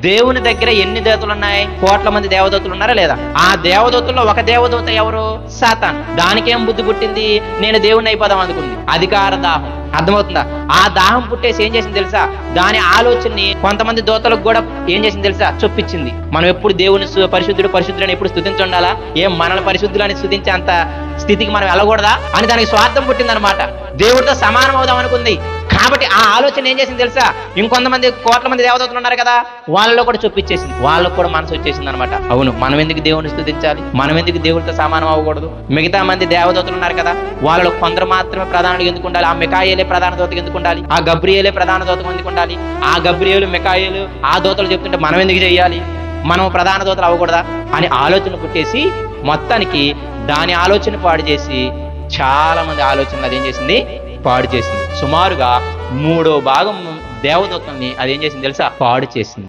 దేవుని దగ్గర ఎన్ని దేవతలు ఉన్నాయి కోట్ల మంది దేవదూతలు ఉన్నారా లేదా? ఆ దేవదూతల్లో ఒక దేవదూత ఎవరు? సాతాన్. దానికేం బుద్ధి పుట్టింది? నేను దేవుని అయిపోదాం అనుకుంది. అధికార దాహం. అర్థమవుతుందా? ఆ దాహం పుట్టేసి ఏం చేసింది తెలుసా? దాని ఆలోచనని కొంతమంది దోతలకు కూడా ఏం చేసింది తెలుసా? చొప్పించింది. మనం ఎప్పుడు దేవుని పరిశుద్ధుడు పరిశుద్ధుడు అని ఎప్పుడు స్థుతించి ఉండాలా ఏం మనల్ని పరిశుద్ధులని స్థుతించే అంత స్థితికి మనం వెళ్ళకూడదా? అని దానికి స్వార్థం పుట్టిందనమాట దేవుడితో సమానం అవుదాం అనుకుంది. కాబట్టి ఆ ఆలోచన ఏం చేసింది తెలుసా? ఇంకొంతమంది కోట్ల మంది దేవదూతలు ఉన్నారు కదా వాళ్ళలో కూడా చొప్పించేసింది వాళ్ళకు కూడా మనసు వచ్చేసింది అనమాట అవును మనం ఎందుకు దేవుని స్థుతించాలి? మనం ఎందుకు దేవుడితో సమానం అవ్వకూడదు? మిగతా మంది దేవదూతలు ఉన్నారు కదా వాళ్ళలో కొందరు మాత్రమే ప్రధానుడు ఎందుకు ఉండాలి? ఆ మికాయేలే ప్రధాన దూతకు ఎందుకు ఉండాలి? ఆ గబ్రియేలే ప్రధాన దూతకు ఎందుకు ఉండాలి? ఆ గబ్రియేలు మికాయేలు ఆ దూతలు చెప్తుంటే మనం ఎందుకు చేయాలి? మనం ప్రధాన దూతలు అవ్వకూడదా? అని ఆలోచన పుట్టేసి మొత్తానికి దాని ఆలోచన పాడు చేసి చాలా మంది ఆలోచనలు అదేం చేసింది? పాడు చేసింది. సుమారుగా మూడో భాగం దేవదూతల్ని ఏం చేసింది తెలుసా? పాడు చేసింది.